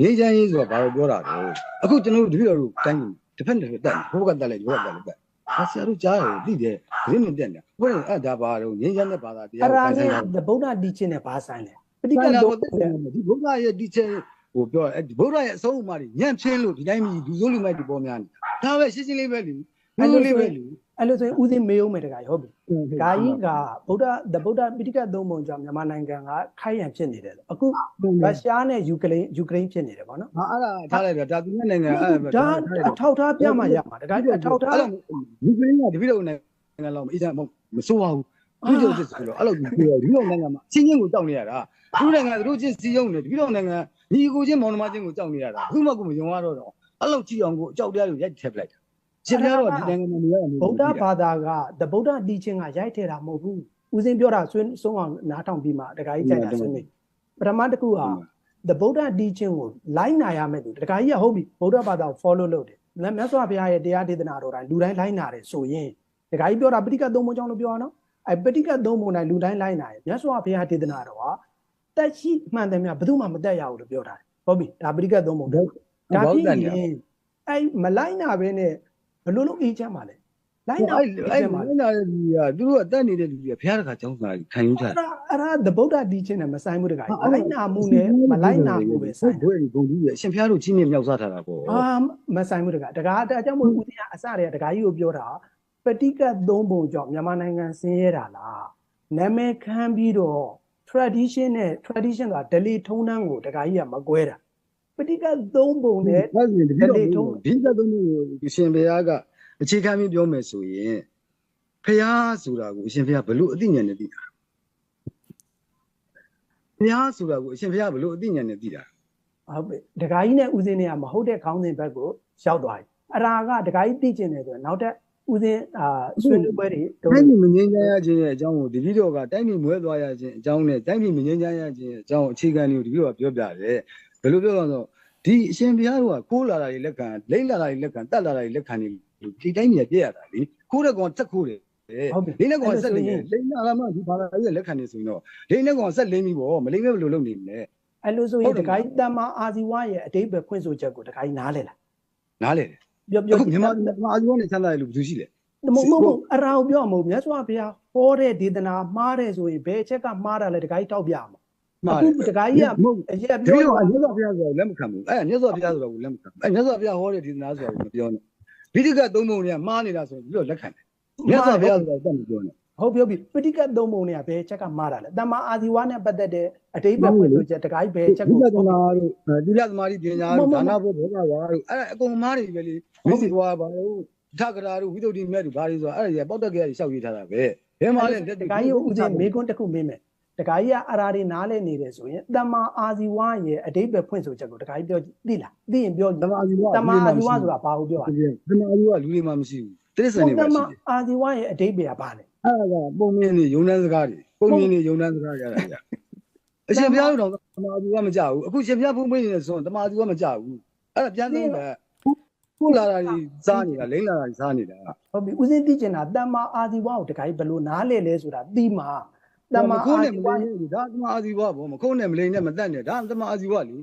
ငြိမ်းချမ်းရေးဆိုတာဘာလို့ပြောတာလဲအခုကျွန်တော်တို့တပည့်တော်တို့တိုင်းတစ်ဖက်တစ်ဖက်တက်ဘုဘကတက်လိုက်ဘုဘကတက်လိုက်တက်ဟာဆရာတို့ကြားရတယ်သိတယ်ခရင်းနေတက်နေဘုရားအဲ့ဒါဘာလို့ငြိမ်းချမ်းတဲ့ဘာသာတရားအကိုရာပိုင်ဆိုင်နဲ့တာဗုဒ္ဓတည်ခြင်းနဲ့ဘာဆိုင်လဲပဋိဒီကကတ်တော့သုံးတက်တယ်ဒီဘုရားရဲ့ဒီချက်ဟိုပြောအဲ့ဒီဘုရားရဲ့အဆုံးအမတွေညံ့ချင်းလို့ဒီတိုင်းမြည်လူစိုးလူမိုက်ဒီပေါ်များနေတာဒါပဲရှင်းရှင်းလေးပဲလူလူလိုလေးပဲလူ အဲ့လိုဆိုရင်ဦးသိမေးအောင်မယ်တခါကြီးဟုတ်ပြီဂါကြီးကဗုဒ္ဓ the ဗုဒ္ဓပိဋကတ်သုံးပုံကြောင့်မြန်မာနိုင်ငံကခိုင်းရန်ဖြစ်နေတယ်အခုရုရှားနဲ့ယူကရိန်းယူကရိန်းဖြစ်နေတယ်ဗောနော်ဟာအဲ့ဒါထားလိုက်တာဒါသူနဲ့နိုင်ငံအဲ့ဒါအထောက်ထားပြမှရမှာတခါကြီးအထောက်ထားအဲ့လိုယူကရိန်းကတပည့်တော်နိုင်ငံလောက်အေးချမ်းမဆိုးပါဘူးသူတို့စစ်ဆိုတော့အဲ့လိုပြောဒီလိုနိုင်ငံမှာချင်းချင်းကိုတောက်နေရတာသူနိုင်ငံသူတို့ချင်းစီယုံနေတပည့်တော်နိုင်ငံညီကိုချင်းမောင်နှမချင်းကိုကြောက်နေရတာဘူးမှကိုမယုံရတော့တော့အဲ့လိုကြည့်အောင်ကိုအကြောက်တရားကိုရိုက်ထည့်ပလိုက်တာ ရှင်ပြတော့ဒီနိုင်ငံမှာနေရတာဗုဒ္ဓဘာသာက the ဗုဒ္ဓတည်ခြင်းကရိုက်ထဲတာမဟုတ်ဘူးဦးစင်းပြောတာဆွေးဆုံးအောင်နားထောင်ပြီးမှတခါကြီးကြိုက်တာဆွေးနွေးပထမတစ်ခုဟာ the ဗုဒ္ဓတည်ခြင်းကိုလိုက်နာရမယ်သူတခါကြီးကဟုတ်ပြီဗုဒ္ဓဘာသာကို follow လုပ်တယ်မြတ်စွာဘုရားရဲ့တရားဒေသနာတော်တိုင်းလူတိုင်းလိုက်နာတယ်ဆိုရင်တခါကြီးပြောတာပဋိကတ်သုံးပုံကြောင့်လို့ပြောရအောင်အဲပဋိကတ်သုံးပုံတိုင်းလူတိုင်းလိုက်နာတယ်မြတ်စွာဘုရားဒေသနာတော်ဟာတက်ရှိမှန်တယ်များဘယ်သူမှမတက်ရဘူးလို့ပြောတာဟုတ်ပြီဒါပဋိကတ်သုံးပုံဒါဖြစ်ရင်အဲမလိုက်နာဘဲနဲ့ ဘယ်လိုလုပ်အေးချမ်းပါလဲလိုက်နာအဲ့အေးအဲ့ချမ်းပါလဲလိုက်နာတဲ့လူကသူတို့ကတက်နေတဲ့လူတွေကဘုရားတခါကျောင်းသားကြီးခံယူကြတယ်အဲ့ဒါအဲ့ဒါသဗုဒ္ဓတည်ခြင်းနဲ့မဆိုင်ဘူးတခါကြီးမလိုက်နာမှုနဲ့မလိုက်နာမှုပဲဆိုင်ဘုရားကြီးဂုံကြီးရဲ့အရှင်ဘုရားတို့ကြီးမြင့်မြောက်စားထားတာပေါ့အာမဆိုင်ဘူးတခါတခါဒါကြောင့်မို့ဦးဇင်းကအစတွေကတခါကြီးကိုပြောတာပဋိကတ်သုံးပုံကြောင့်မြန်မာနိုင်ငံဆင်းရဲတာလားနာမည်ခံပြီးတော့ tradition နဲ့ tradition ဆိုတာ delay ထုံးတန်းကိုတခါကြီးကမကွဲတာ ပဋိကတ်သုံးပုံနဲ့အဲ့ဒီဒီတော့ဒီကတော့အရှင်ဘုရားကအခြေခံပြီးပြောမယ်ဆိုရင်ဘုရားဆိုတာကိုအရှင်ဘုရားဘလို့အသိဉာဏ်နဲ့သိတာဘုရားဆိုတာကိုအရှင်ဘုရားဘလို့အသိဉာဏ်နဲ့သိတာဟုတ်ပြီတခါကြီးနဲ့ဦးဇင်းတွေကမဟုတ်တဲ့ခေါင်းစဉ်ဘက်ကိုရောက်သွားပြီအရာကတခါကြီးသိကျင်တယ်ဆိုတော့နောက်ထပ်ဦးဇင်းအာဆွေးနွေးပွဲတွေတို့တိုင်းပြည်မငြိမ်းချမ်းရခြင်းရဲ့အကြောင်းကိုဒီဗီဒီယိုကတိုင်းပြည်မွဲသွားရခြင်းအကြောင်းနဲ့တိုင်းပြည်မငြိမ်းချမ်းရခြင်းရဲ့အကြောင်းအခြေခံတွေကိုဒီဗီဒီယိုကပြောပြတယ် ဘယ်လိုပြောလဲဆိုတော့ဒီအရှင်ဘုရားတို့ကကိုးလာတာတွေလက်ခံလိမ့်လာတာတွေလက်ခံတတ်လာတာတွေလက်ခံနေလို့ဒီတိုင်းပြည်ပြည့်ရတာလေကိုးတဲ့ကောင်တက်ခိုးတယ်ဟုတ်ပြီလိမ့်တဲ့ကောင်ဆက်လိမ့်တယ်လိမ့်လာမှဒီဘာသာရေးလက်ခံနေဆိုရင်တော့လိမ့်တဲ့ကောင်ဆက်လိမ့်ပြီပေါ့မလိမ့်မဲ့ဘယ်လိုလုပ်နေမလဲအဲ့လိုဆိုရဟုင်တ်တယ်တခါကြီးတမ္မာအာဇီဝရဲ့အတိတ်ပဲဖွင့်ဆိုချက်ကိုတခါကြီးနားလဲလားနားလေတယ်ပြောပြောအခုမြန်မာပြည်မှာအာဇီဝနဲ့ချမ်းသာတဲ့လူဘယ်သူရှိလဲမဟုတ်မဟုတ်အရာကိုပြောမှာမဟုတ်မြတ်စွာဘုရားဟောတဲ့ဒေသနာမှားတယ်ဆိုရင်ဘယ်အချက်ကမှားတာလဲတခါကြီးတောက်ပြမှာ မှားအခုတယ်တခါကြီးကမဟုတ်အရက်ဒီပြောလိုတာအမြတ်စွာဘုရားဆိုတော့လက်မခံဘူးအဲ့မြတ်စွာဘုရားဆိုတော့လက်မခံဘူးအဲ့မြတ်စွာဘုရားဟောတဲ့ဒီသနာဆိုတော့မပြောနဲ့ဗိဓိကသုံးပုံတွေကမှားနေတာဆိုရင်ပြီးတော့လက်ခံတယ်မြတ်စွာဘုရားဆိုတော့တတ်မပြောနဲ့ဟုတ်ပြောပြီပဋိကတ်သုံးပုံတွေကဘယ်အချက်ကမှားတာလဲတမ္မာအာဇီဝနဲ့ပတ်သက်တဲ့အတိတ်ဘက်ဖွင့်ဆိုချက်တခါကြီးဘယ်အချက်ဒီကိုကသမားတို့ဒီလသမားဒီပညာတို့ဒါနဘုဘောကဝါတို့အဲ့အကုန်မားတွေပဲလေမစ္စည်းဘွားပါတို့ထကရာတို့ဝိသုဒ္ဓိမြတ်တို့ဘာတွေဆိုအဲ့ဒါကြီးပေါက်တက်ကရရှောက်ရေးထားတာပဲဘယ်မှာလဲတခါကြီးကိုဦးစင်းမေကွန်းတစ်ခုမေးမယ် တခါကြီးကအရာတွေနားလဲနေတယ်ဆိုရင်တမ္မာအာဇီဝရဲ့အတိတ်ဘက်ဖွင့်ဆိုချက်ကိုတခါကြီးပြောသိလားသိရင်ပြောသမားကြီးကတမ္မာအာဇီဝဆိုတာဘာကိုပြောတာသမားကြီးကလူတွေမှမရှိဘူးတိရစ္ဆာန်တွေတပဲမ္ရှိမာတယ်အာဇီဝရဲ့အတိတ်ဘယ်ကဘာလဲအဲ့ဒါကပုံမြင့်နေယုံနှန်းစကားတွေပုံမြင့်နေယုံနှန်းစကားကြတာကြအရှင်ဘုရားတို့တော့သမားကြီးကမကြဘူးအခုရှင်ဘုရားဖုံးပေးနေတဲ့ဆိုသမားကြီးကမကြဘူးအဲ့ဒါပြန်သုံးတယ်ခုလာတာကြီးစားနေတာလိမ့်လာတာကြီးစားနေတာဟုတ်ပြီဦးစင်းသိကျင်တာတမ္မာအာဇီဝကိုတခါကြီးဘယ်လိုနားလဲလဲဆိုတာသိမှာ တမ္မာခုအာနဲ့ဇီမဝလိမ့်နေဒါသမားအာဇီဝပေါ့မခုနဲ့မလိမ့်နဲ့မတက်နဲ့ဒါသမားအာဇီဝလေ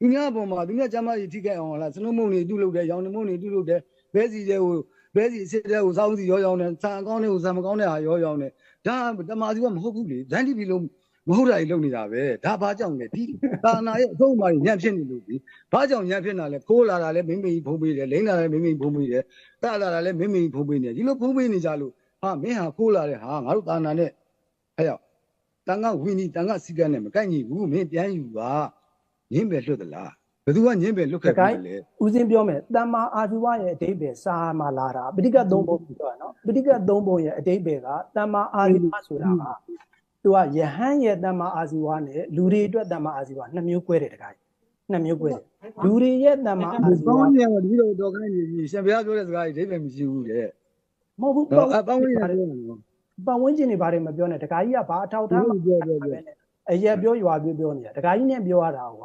ဒီများပေါ်မှာဒီများကျမကြီးထိခိုက်အောင်လားစနုံမုံနေတူလုပ်တယ်ရောင်နှမုံနေတူလုပ်တယ်ဘဲစီတဲ့ဟိုဘဲစီစစ်တဲ့ဟိုစောင်းစီရောရောင်းတယ်ဆန်အကောင်းတဲ့ဟိုဆန်မကောင်းတဲ့ဟာရောရောင်းတယ်ဒါသမားအာဇီဝမဟုတ်ဘူးလေဒန်တီပြီလုံးမဟုတ်တာကြီးလုပ်နေတာပဲဒါဘာကြောင့်လဲဒီသာနာရဲ့အဆုံးအမကြီးညံ့ဖြစ်နေလို့ဒီဘာကြောင့်ညံ့ဖြစ်တာလဲခိုးလာတာလဲမင်းမင်းဖုံးပေးတယ်လိမ့်လာတယ်မင်းမင်းဖုံးပေးတယ်တလာတာလဲမင်းမင်းဖုံးပေးနေတယ်ဒီလိုဖုံးပေးနေကြလို့ဟာမင်းဟာခိုးလာတဲ့ဟာငါတို့သာနာနဲ့အဲ့ရောက် တန်ခဝင်းကြီးတန်ခစီကန်းနဲ့မကိုက်ညီဘူးမင်းပြန်ယူပါညင်းပဲလွတ်သလားဘယ်သူကညင်းပဲလွတ်ခဲ့ပြီလဲဦးစင်းပြောမယ်တမ္မာအာဇီဝရဲ့အတိတ်ဘယ်စာမှာလာတာပဋိကတ်သုံးပုံပြောတာနော်ပဋိကတ်သုံးပုံရဲ့အတိတ်ဘယ်ကတမ္မာအာဇီဝဆိုတာကသူကယဟန်ရဲ့တမ္မာအာဇီဝနဲ့လူတွေအတွက်တမ္မာအာဇီဝနှစ်မျိုး꿰တယ်တခါကြီးနှစ်မျိုး꿰တယ်လူတွေရဲ့တမ္မာအာဇီဝပေါင်းနေတော့ဒီလိုတော့ခိုင်းနေပြီရှင်ဘုရားပြောတဲ့စကားကြီးဒိဗယ်မရှိဘူးတဲ့မဟုတ်ဘူးတော့အပေါင်းနေတယ်ပြောတယ်နော် ပတ်ဝန်းကျင်တွေဘာတွေမပြောနဲ့တခါကြီးကဘာအထောက်အထားမှပြောပြောပြောအရက်ပြောရွာပြောပြောနေတာတခါကြီးနဲ့ပြောရတာက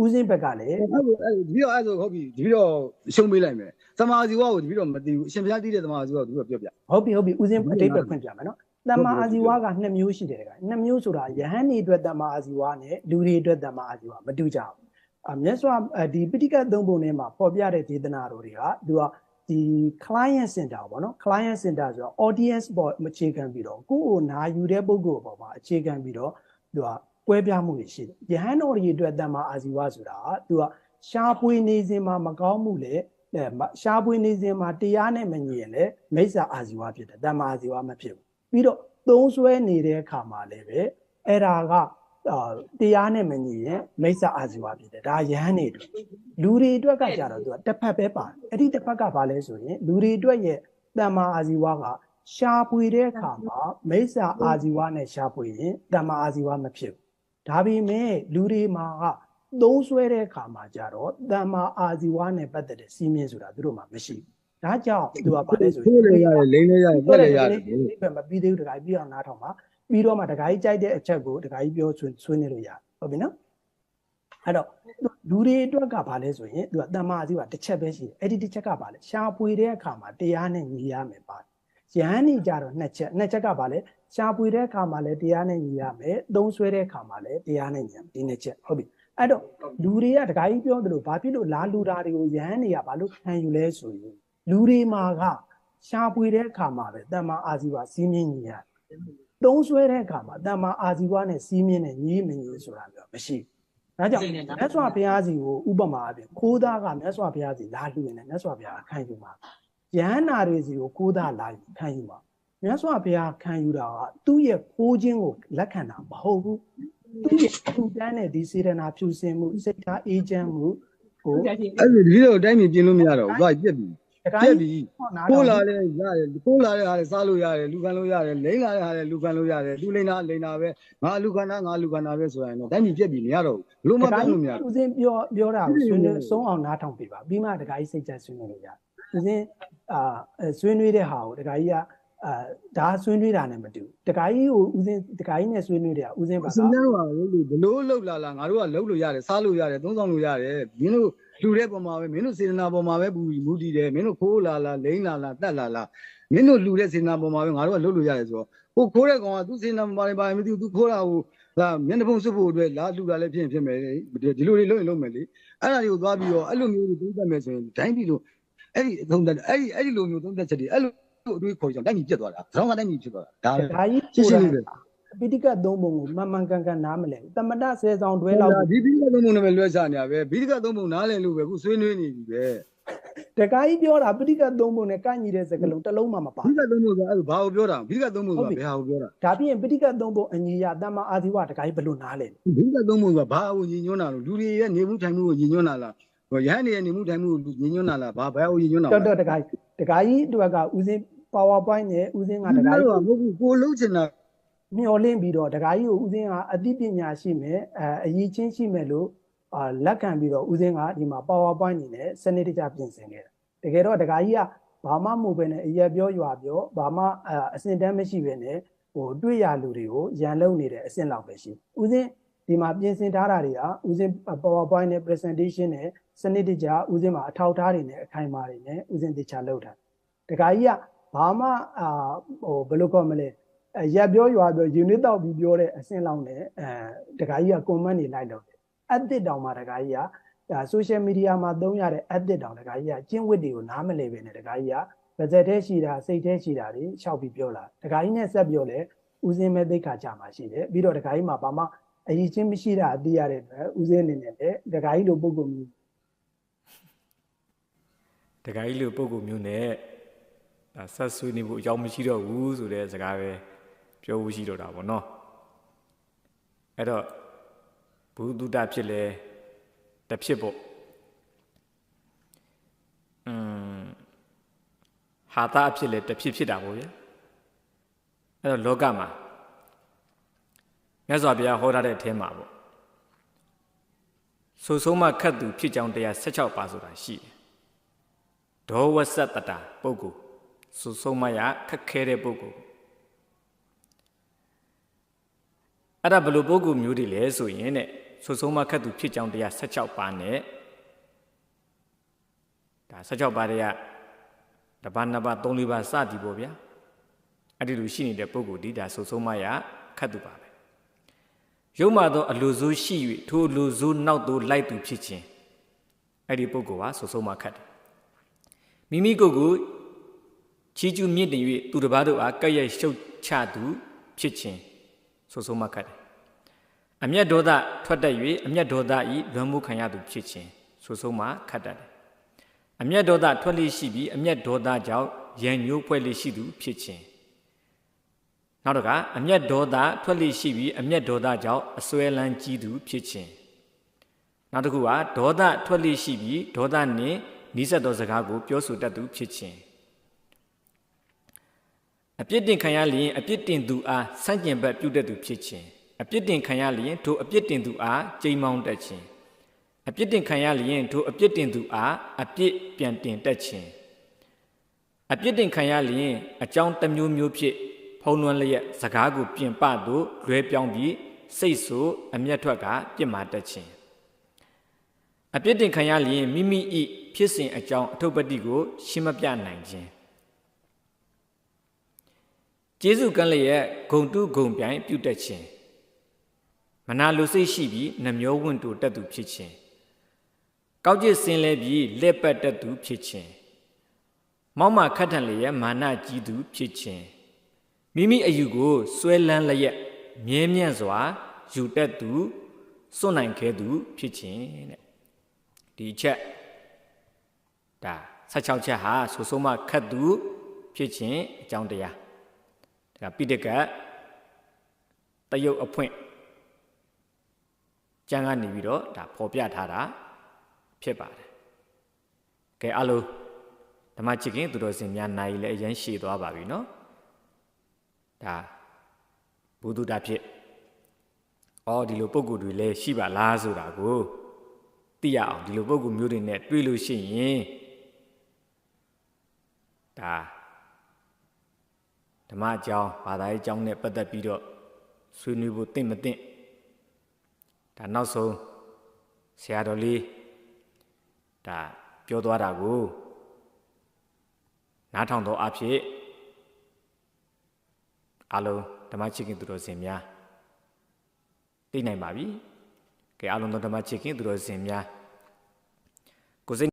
ဦးစင်းဘက်ကလည်းအဲ့လိုအဲ့ဒီတော့အဲ့ဆိုဟုတ်ပြီဒီတော့ရှုံးပေးလိုက်မယ်သမာဇီဝကိုဒီတော့မသိဘူးအရှင်ဘုရားသိတဲ့သမာဇီဝကိုဒီတော့ပြောပြဟုတ်ပြီဟုတ်ပြီဦးစင်းအတိတ်ပဲဖွင့်ပြမယ်နော်တမ္မာအာဇီဝကနှစ်မျိုးရှိတယ်တခါနှစ်မျိုးဆိုတာယဟန်နေအတွက်တမ္မာအာဇီဝနဲ့လူတွေအတွက်တမ္မာအာဇီဝမတူကြဘူးအမြတ်စွာဒီပိဋကတ်သုံးပုံထဲမှာပေါ်ပြတဲ့ဒေသနာတော်တွေကသူက ဒီ client center ပေါ့နော် client center ဆိုတော့ audience ပေါ်အခြေခံပြီးတော့ကိုယ့်ကိုနာယူတဲ့ပုဂ္ဂိုလ်ပေါ်မှာအခြေခံပြီးတော့သူကကွဲပြားမှုတွေရှိတယ်ယဟန်တော်တွေအတွက်တမ္မာအာဇီဝဆိုတာကသူကရှားပွေနေစဉ်မှာမကောင်းမှုလေအဲရှားပွေနေစဉ်မှာတရားနဲ့မညီရင်လည်းမိစ္ဆာအာဇီဝဖြစ်တယ်တမ္မာအာဇီဝမဖြစ်ဘူးပြီးတော့သုံးဆွဲနေတဲ့အခါမှာလည်းပဲအဲ့ဒါကအာ တရားနဲ့မညီရင်မိစ္ဆာအာဇီဝဖြစ်တယ်ဒါယဟန်နေအတွက်လူတွေအတွက်ကကြတော့သူကတစ်ဖက်ပဲပါတယ်အဲ့ဒီတစ်ဖက်ကဘာလဲဆိုရင်လူတွေအတွက်ရဲ့တမ္မာအာဇီဝကရှားပွေတဲ့အခါမှာမိစ္ဆာအာဇီဝနဲ့ရှားပွေရင်တမ္မာအာဇီဝမဖြစ်ဘူးဒါပေမဲ့လူတွေမှာကသုံးဆွဲတဲ့အခါမှာကြတော့တမ္မာအာဇီဝနဲ့ပတ်သက်တဲ့စီးမြင်ဆိုတာသူတို့မှာမရှိဘူးဒါကြောင့်သူကဘာလဲဆိုခိုးလေရတယ်လိမ့်လေရတယ်ပြက်လေရတယ်ဒီဘက်မပြီးသေးဘူးတခါကြီးပြီးအောင်နားထောင်ပါ ပြီးတော့မှတခါကြီးကြိုက်တဲ့အချက်ကိုတခါကြီးပြောဆွေးဆွေးနေလို့ရတယ်ဟုတ်ပြီနော်အဲ့တော့လူတွေအတွက်ကဘာလဲဆိုရင်သူကတမ္မာအစီကတစ်ချက်ပဲရှိတယ်အဲ့ဒီတစ်ချက်ကဘာလဲရှားပွေတဲ့အခါမှာတရားနဲ့ညီရမယ်ပါရဟန်းနေကြတော့နှစ်ချက်နှစ်ချက်ကဘာလဲရှားပွေတဲ့အခါမှာလည်းတရားနဲ့ညီရမယ်သုံးဆွဲတဲ့အခါမှာလည်းတရားနဲ့ညီရမယ်ဒီနှစ်ချက်ဟုတ်ပြီအဲ့တော့လူတွေကတခါကြီးပြောသလိုဘာဖြစ်လို့လာလူတာတွေကိုရဟန်းတွေကဘာလို့ခံယူလဲဆိုရင်လူတွေမှာကရှားပွေတဲ့အခါမှာပဲတမ္မာအာဇီဝစီးမြင့်ညီရတယ်။ သုံးဆွဲတဲ့အခါမှာတမ္မာအာဇီဝနဲ့စီးမြင့်နဲ့ညီမညီဆိုတာမျိုးမရှိဘူး။ဒါကြောင့်မြတ်စွာဘုရားစီကိုဥပမာအပြင်ခိုးသားကမြတ်စွာဘုရားစီလာလူရင်လည်းမြတ်စွာဘုရားခံယူမှာ။ယဟန္တာတွေစီကိုခိုးသားလာယူခံယူမှာ။မြတ်စွာဘုရားခံယူတာကသူ့ရဲ့ခိုးခြင်းကိုလက်ခံတာမဟုတ်ဘူး။သူ့ရဲ့ထူတန်းတဲ့ဒီစေတနာဖြူစင်မှုစိတ်ထားအေးချမ်းမှုကိုအဲ့ဒီဒီလိုတိုင်းပြည်ပြင်လို့မရတော့ဘူးသွားပြက်ပြီ တခါပြက်ကြီးပြီဟောနားခိုးထောင်လာတဲ့ရတယ်ခိုးလာတဲ့ဟာတွေစားလို့ရတယ်လူခံလို့ရတယ်လိမ့်လာတဲ့ဟာတွေလူခံလို့ရတယ်သူလိမ့်တာလိမ့်တာပဲငါလူခံတာငါလူခံတာပဲဆိုရင်တော့တိုင်းပြည်ပြက်ပြီမရတော့ဘူးဘလို့မပြောလို့မရဦးစင်းပြောပြောတာကိုဆွေးနွေးဆုံးအောင်နားထောင်ပြပါပြီးမှတခါကြီးစိတ်ချဆွေးနွေးလို့ရတယ်ဦးစင်းအာအဲဆွေးနွေးတဲ့ဟာကိုတခါကြီးကအာဒါဆွေးနွေးတာနဲ့မတူဘူးတခါကြီးကိုဦးစင်းတခါကြီးနဲ့ဆွေးနွေးတယ်ကဦးစင်းပါအစင်းများကဘလို့လှုပ်လာလာငါတို့ကလှုပ်လို့ရတယ်စားလို့ရတယ်သုံးဆောင်လို့ရတယ်မင်းတို့ လူတဲ့ပုံမှာပဲမင်းတို့စေတနာပုံမှာပဲပူမူတည်တယ်မင်းတို့ခိုးလာလာလိမ့်လာလာတက်လာလာမင်းတို့လူတဲ့စေတနာပုံမှာပဲငါတို့ကလှုပ်လို့ရတယ်ဆိုတော့ဟိုခိုးတဲ့ကောင်ကသူစေတနာပုံမှာပါမသိဘူးသူခိုးတာဟိုလာမျက်နှာဖုံးစွပ်ဖို့အတွက်လာလူတာလည်းဖြစ်ဖြစ်မယ်ဒီလိုတွေလုပ်ရင်လုပ်မယ်လေအဲ့ဒါတွေကိုသွားပြီးတော့အဲ့လိုမျိုးတွေသိတတ်မယ်ဆိုရင်တိုင်းပြည်လို့အဲ့ဒီသုံးသက်အဲ့ဒီအဲ့ဒီလိုမျိုးသုံးသက်ချက်တွေအဲ့လိုအတွေးခေါ်ကြတိုင်းပြည်ပြတ်သွားတာသရောင်းကတိုင်းပြည်ဖြစ်သွားတာဒါဒကာကြီးရှင်းရှင်းလေးပဲ ပိဋကတ်သုံးပုံကိုမှန်မှန်ကန်ကန်နားမလဲဘူးတမတဆယ်ဆောင်တွဲလောက်ဒီပြီးကသုံးပုံနဲ့ပဲလွှဲချနေရပဲပြီးကသုံးပုံနားလည်လို့ပဲခုဆွေးနွေးနေပြီပဲဒကာကြီးပြောတာပိဋကတ်သုံးပုံနဲ့ကန့်ညီတဲ့စကားလုံးတစ်လုံးမှမပါပြီးကသုံးပုံဆိုအဲ့ဒါဘာကိုပြောတာပြီးကသုံးပုံဆိုတာဘယ်ဟာကိုပြောတာဒါပြင်ပိဋကတ်သုံးပုံအညီရတမ္မာအာဇီဝဒကာကြီးဘယ်လိုနားလဲပြီးကသုံးပုံဆိုတာဘာကိုညီညွတ်တာလို့လူတွေရဲ့နေမှုထိုင်မှုကိုညီညွတ်တာလားဟိုရဟန်းတွေရဲ့နေမှုထိုင်မှုကိုညီညွတ်တာလားဘာဘယ်ကိုညီညွတ်တာတော်တော်ဒကာကြီးဒကာကြီးအတွက်ကဦးစင်း PowerPoint နဲ့ဦးစင်းကဒကာကြီးကမဟုတ်ဘူးကိုလုံးချင်တာ မျောလင့်ပြီးတော့ဒကာကြီးကိုဦးစင်းကအသိပညာရှိမယ်အဲအရေးချင်းရှိမယ်လို့အာလက်ခံပြီးတော့ဦးစင်းကဒီမှာ PowerPoint နေနဲ့စနစ်တကျပြင်ဆင်ခဲ့တယ်တကယ်တော့ဒကာကြီးကဘာမှမဟုတ်ပဲနဲ့အရက်ပြောရွာပြောဘာမှအအစင်တန်းမရှိပဲနဲ့ဟိုတွေ့ရလူတွေကိုရန်လုံနေတဲ့အဆင့်လောက်ပဲရှိဦးစင်းဒီမှာပြင်ဆင်ထားတာတွေကဦးစင်း PowerPoint နဲ့ presentation နဲ့စနစ်တကျဦးစင်းမှာအထောက်အထားတွေနဲ့အခိုင်အမာတွေနဲ့ဦးစင်းတခြားလုပ်တာဒကာကြီးကဘာမှအာဟိုဘယ်လိုခေါ်မလဲအဲ ရက်ပြောရွာပြောယူနစ်တောက်ပြီးပြောတဲ့အဆင့်လောက်နဲ့အဲတခါကြီးက comment တွေလိုက်တော့တယ်အက်တစ်တောင်မှတခါကြီးကအဲ social media မှာသုံးရတဲ့အက်တစ်တောင်တခါကြီးကကျင့်ဝတ်တွေကိုနားမလည်ပဲနဲ့တခါကြီးကပါဇက်ထဲရှိတာစိတ်ထဲရှိတာတွေရှောက်ပြီးပြောလာတခါကြီးနဲ့ဆက်ပြောလဲဦးစင်းမဲ့သိက္ခာကြမှာရှိတယ်ပြီးတော့တခါကြီးမှာဘာမှအရေးချင်းမရှိတာအသိရတဲ့အတွက်ဦးစင်းအနေနဲ့လည်းတခါကြီးလိုပုံကုမျိုးတခါကြီးလိုပုံကူမျိုးနဲ့ဒါဆက်ဆွေးနေဖို့အကြောင်းမရှိတော့ဘူးဆိုတဲ့စကားပဲ ပြောဖို့ရှိတော့တာပေါ့နော်အဲ့တော့ဘုဒ္ဓဖြစ်လဲတစ်ဖြစ်ပေါ့อืมဟာတာအဖြစ်လဲတစ်ဖြစ်ဖြစ်တာပေါ့ဗျာအဲ့တော့လောကမှာမြတ်စွာဘုရားဟောထားတဲ့အထဲမှာပေါ့ဆိုဆုံးမခတ်သူဖြစ်ကြောင်းတရား16ပါဆိုတာရှိတယ်ဒေါဝဆတတာပုဂ္ဂိုလ်စုဆုံးမရခက်ခဲတဲ့ပုဂ္ဂိုလ် အဲ့ဒါဘယ်လိုပုဂ္ဂိုလ်မျိုးတွေလဲဆိုရင်တဲ့စုဆုံးမခက်သူဖြစ်ကြောင်းတရား16ပါးနဲ့ဒါ16ပါးတွေကတပါးနှစ်ပါးသုံးလေးပါးစသည်ပေါ့ဗျာအဲ့ဒီလိုရှိနေတဲ့ပုဂ္ဂိုလ်ဒီဒါစုဆုံးမရခက်သူပါပဲရုံမှသောအလိုဆိုးရှိ၍ထိုအလိုဆိုးနောက်သို့လိုက်သူဖြစ်ခြင်းအဲ့ဒီပုဂ္ဂိုလ်ဟာစုဆုံးမခက်တယ်မိမိကိုယ်ကိုချီးကျူးမြင့်တင်၍သူတစ်ပါးတို့အားကဲ့ရဲ့ရှုတ်ချသူဖြစ်ခြင်း ဆိုဆိုမှခတ်တယ်။အမျက်ဒေါသထွက်တတ်၍အမျက်ဒေါသဤလွန်မှုခံရသူဖြစ်ခြင်းဆိုဆိုမှခတ်တတ်တယ်။အမျက်ဒေါသထွက်လေရှိပြီးအမျက်ဒေါသကြောင့်ရန်ညိုးဖွဲ့လေရှိသူဖြစ်ခြင်းနောက်တစ်ခါအမျက်ဒေါသထွက်လေရှိပြီးအမျက်ဒေါသကြောင့်အစွဲလန်းကြီးသူဖြစ်ခြင်းနောက်တစ်ခုကဒေါသထွက်လေရှိပြီးဒေါသနှင့်နိစ္စသောစကားကိုပြောဆိုတတ်သူဖြစ်ခြင်း အပြစ်တင်ခံရလျင်အပြစ်တင်သူအားဆန့်ကျင်ဘက်ပြုတတ်သူဖြစ်ခြင်းအပြစ်တင်ခံရလျင်ထိုအပြစ်တင်သူအားကြိမ်မောင်းတတ်ခြင်းအပြစ်တင်ခံရလျင်ထိုအပြစ်တင်သူအားအပြစ်ပြန်တင်တတ်ခြင်းအပြစ်တင်ခံရလျင်အကြောင်းတစ်မျိုးမျိုးဖြင့်ဖုံးလွှမ်းလျက်စကားကိုပြင်ပသို့လွဲပြောင်းပြီးစိတ်ဆိုးအမျက်ထွက်ကပြစ်မှာတတ်ခြင်းအပြစ်တင်ခံရလျင်မိမိဤဖြစ်စဉ်အကြောင်းအထုပ်ပတ္တိကိုရှင်းမပြနိုင်ခြင်း ကျေးဇူးကံလျက်ဂုံတုဂုံပြိုင်ပြုတတ်ခြင်းမနာလိုစိတ်ရှိပြီးနှမျောဝင့်တူတတ်သူဖြစ်ခြင်းကောက်ကျစ်စင်လဲပြီးလက်ပတ်တတ်သူဖြစ်ခြင်းမောက်မခတ်ထန်လျက်မာနကြီးသူဖြစ်ခြင်းမိမိအယူကိုဆွဲလန်းလျက်မြဲမြံ့စွာယူတတ်သူစွန့်နိုင်ခဲ့သူဖြစ်ခြင်းတဲ့ဒီချက်ဒါ16ချက်ဟာဆိုဆိုမှခတ်သူဖြစ်ခြင်းအကြောင်းတရား ဒါပိဋကတ်တယုတ်အဖွင့်ကျမ်းကနေပြီးတော့ဒါပေါ်ပြထားတာဖြစ်ပါတယ်ကဲအလုံးဓမ္မချစ်ခင်သူတော်စင်များနိုင်လည်းအရင်ရှည်သွားပါပြီเนาะဒါဘုဒ္ဓတာဖြစ်အော်ဒီလိုပုံကိုယ်တွေလည်းရှိပါလားဆိုတာကို သိရအောင်ဒီလိုပုံကူမျိုးတွေနဲ့တွေ့လို့ရှိရင်ဒါ ဓမ္မအကြောင်းဘာသာရေးအကြောင်းနဲ့ပတ်သက်ပြီးတော့ဆွေးနွေးဖို့တင့်မတင့်ဒါနောက်ဆုံးဆရာတော်လေးဒါပြောသွားတာကိုနားထောင်တော့အဖြစ်အလုံးဓမ္မချစ်ခင်သူတော်စင်များသိနိုင်ပါပြီကဲအလုံးသောဓမ္မချစ်ခင်သူတော်စင်များကိုစိတ်